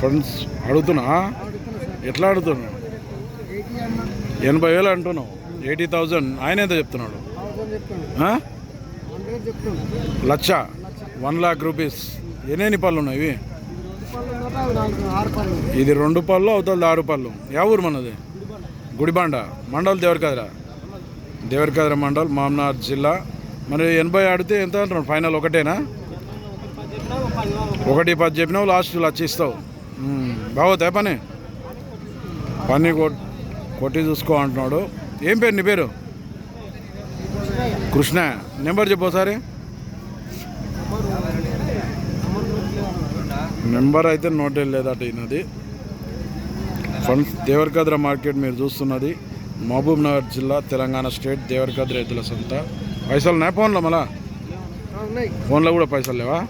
Funds అడుగుతున్నా? ఎట్లా అడుగుతున్నా ఎనభై వేలు అంటున్నావు. Eighty thousand. ఆయన ఎంత చెప్తున్నాడు? లక్ష. One lakh rupees. ఎన్ని పళ్ళు ఉన్నాయి ఇవి? ఇది రెండు పళ్ళు అవుతుంది ఆరు పళ్ళు. యా ఊరు మనది? గుడిబండ. మండల్ దేవరకద్ర? దేవరకద్ర మండల్ మామ్నార్ జిల్లా. మరి ఎనభై ఆడితే ఎంత అంటున్నాడు? ఫైనల్ ఒకటేనా? ఒకటి పది చెప్పినావు లాస్ట్ లక్ష ఇస్తావు. బాగోతాయి పని? పని కొట్- కొట్టి చూసుకో అంటున్నాడు. ఏం పేరు నీ పేరు? కృష్ణ. నెంబర్ చెప్పు ఒకసారి. నెంబర్ అయితే నోట్ లేదట ఈయనది. ఫండ్స్ దేవరకద్ర మార్కెట్ మీరు చూస్తున్నది. మహబూబ్ నగర్ జిల్లా తెలంగాణ స్టేట్ దేవరకద్ర రైతుల సంత. పైసలు ఉన్నాయి ఫోన్లో మళ్ళా? ఫోన్లో కూడా పైసలు లేవా?